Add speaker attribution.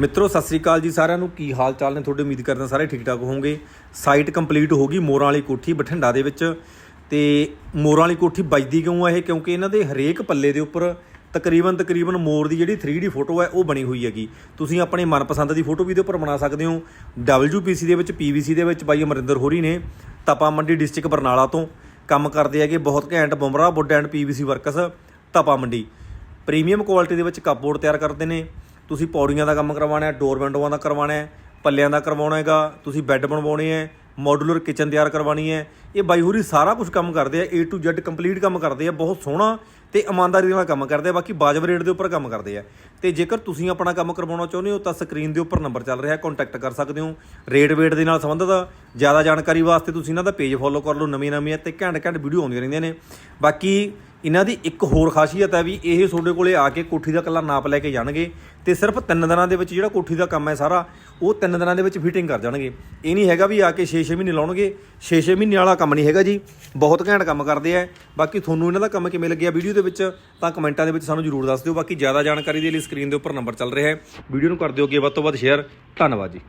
Speaker 1: ਮਿੱਤਰੋ, ਸਤਿ ਸ੍ਰੀ ਅਕਾਲ ਜੀ ਸਾਰਿਆਂ ਨੂੰ। ਕੀ ਹਾਲ ਚਾਲ ਨੇ ਤੁਹਾਡੇ? ਉਮੀਦ ਕਰਦਾ ਸਾਰੇ ਠੀਕ ਠਾਕ ਹੋਵੋਗੇ। ਸਾਈਟ ਕੰਪਲੀਟ ਹੋ ਗਈ ਮੋਰਾਂ ਵਾਲੀ ਕੋਠੀ ਬਠਿੰਡਾ ਦੇ ਵਿੱਚ। ਤੇ ਮੋਰਾਂ ਵਾਲੀ ਕੋਠੀ ਵੱਜਦੀ ਕਿਉਂ ਆ ਇਹ? ਕਿਉਂਕਿ ਇਹਨਾਂ ਦੇ ਹਰੇਕ ਪੱਲੇ ਦੇ ਉੱਪਰ ਤਕਰੀਬਨ ਤਕਰੀਬਨ ਮੋਰ ਦੀ ਜਿਹੜੀ 3D ਫੋਟੋ ਹੈ ਉਹ ਬਣੀ ਹੋਈ ਹੈਗੀ। ਤੁਸੀਂ ਆਪਣੇ ਮਨਪਸੰਦ ਦੀ ਫੋਟੋ ਵੀ ਇਹਦੇ ਉੱਪਰ ਬਣਾ ਸਕਦੇ ਹੋ। WPC ਦੇ ਵਿੱਚ PVC ਦੇ ਵਿੱਚ ਬਾਈ ਅਮਰਿੰਦਰ ਹੋਰੀ ਨੇ ਤਪਾ ਮੰਡੀ ਡਿਸਟ੍ਰਿਕਟ ਬਰਨਾਲਾ ਤੋਂ ਕੰਮ ਕਰਦੇ ਹੈਗੇ ਬਹੁਤ ਘੈਂਟ Bumra wood and PVC works Tapa Mandi. Premium quality ਦੇ ਵਿੱਚ ਕੱਪਬੋਰਡ ਤਿਆਰ ਕਰਦੇ ਨੇ। ਤੁਸੀਂ ਪੌੜੀਆਂ ਦਾ ਕੰਮ ਕਰਵਾਉਣਾ ਹੈ ਡੋਰ ਵਿੰਡੋਆਂ ਦਾ ਕਰਵਾਉਣਾ ਹੈ, ਪੱਲਿਆਂ ਦਾ ਕਰਵਾਉਣਾ ਹੈਗਾ, ਤੁਸੀਂ ਬੈੱਡ ਬਣਵਾਉਣੇ ਹੈ ਮੋਡੂਲਰ ਕਿਚਨ ਤਿਆਰ ਕਰਵਾਉਣੀ ਹੈ। ਇਹ ਬਾਈ ਹੋਰੀ ਸਾਰਾ ਕੁਝ ਕੰਮ ਕਰਦੇ ਆ, A to Z ਕੰਪਲੀਟ ਕੰਮ ਕਰਦੇ ਆ, ਬਹੁਤ ਸੋਹਣਾ ਤੇ ਇਮਾਨਦਾਰੀ ਨਾਲ ਕੰਮ ਕਰਦੇ ਆ, ਬਾਕੀ ਬਾਜਬ ਰੇਟ ਦੇ ਉੱਪਰ ਕੰਮ ਕਰਦੇ ਆ। ਤੇ ਜੇਕਰ ਤੁਸੀਂ ਆਪਣਾ ਕੰਮ ਕਰਵਾਉਣਾ ਚਾਹੁੰਦੇ ਹੋ, ਤਾਂ ਸਕਰੀਨ ਦੇ ਉੱਪਰ ਨੰਬਰ ਚੱਲ ਰਿਹਾ ਕੰਟੈਕਟ ਕਰ ਸਕਦੇ ਹੋ। ਰੇਟ ਵੇਟ ਦੇ ਨਾਲ ਸੰਬੰਧਿਤ, ਜ਼ਿਆਦਾ ਜਾਣਕਾਰੀ ਵਾਸਤੇ ਤੁਸੀਂ ਇਹਨਾਂ ਦਾ ਪੇਜ ਫੋਲੋ ਕਰ ਲਓ ਨਵੀਆਂ ਨਵੀਆਂ ਤੇ ਘੰਟ ਘੰਟ ਵੀਡੀਓ ਆਉਂਦੀਆਂ ਰਹਿੰਦੀਆਂ ਨੇ। ਬਾਕੀ ਇਹਨਾਂ ਦੀ ਇੱਕ ਹੋਰ ਖਾਸੀਅਤ ਹੈ ਵੀ ਇਹ ਤੁਹਾਡੇ ਕੋਲੇ ਆ ਕੇ ਕੋਠੀ ਦਾ ਕੱਲਾ ਨਾਪ ਲੈ ਕੇ ਜਾਣਗੇ ਤੇ ਸਿਰਫ 3 ਦਿਨਾਂ ਦੇ ਵਿੱਚ ਜਿਹੜਾ ਕੋਠੀ ਦਾ ਕੰਮ ਹੈ ਸਾਰਾ, ਉਹ 3 ਦਿਨਾਂ ਦੇ ਵਿੱਚ ਫਿਟਿੰਗ ਕਰ ਜਾਣਗੇ। ਇਹ ਨਹੀਂ ਹੈਗਾ ਵੀ ਆ ਕੇ 6-6 ਮਹੀਨੇ ਲਾਉਣਗੇ 6-6 ਮਹੀਨੇ ਵਾਲਾ ਕੰਮ ਨਹੀਂ ਹੈਗਾ ਜੀ। ਬਹੁਤ ਘੈਂਟ ਕੰਮ ਕਰਦੇ ਆ। ਬਾਕੀ ਤੁਹਾਨੂੰ ਇਹਨਾਂ ਦਾ ਕੰਮ ਕਿਵੇਂ ਲੱਗਿਆ ਵੀਡੀਓ ਦੇ ਵਿੱਚ, ਤਾਂ ਕਮੈਂਟਾਂ ਦੇ ਵਿੱਚ ਸਾਨੂੰ ਜਰੂਰ ਦੱਸ ਦਿਓ। ਬਾਕੀ ਜ਼ਿਆਦਾ ਜਾਣਕਾਰੀ ਦੇ ਲਈ ਸਕਰੀਨ ਦੇ ਉੱਪਰ ਨੰਬਰ ਚੱਲ ਰਿਹਾ ਹੈ। ਵੀਡੀਓ ਨੂੰ ਕਰ ਦਿਓ ਅੱਗੇ ਵੱਧ ਤੋਂ ਵੱਧ ਸ਼ੇਅਰ ਧੰਨਵਾਦ ਜੀ।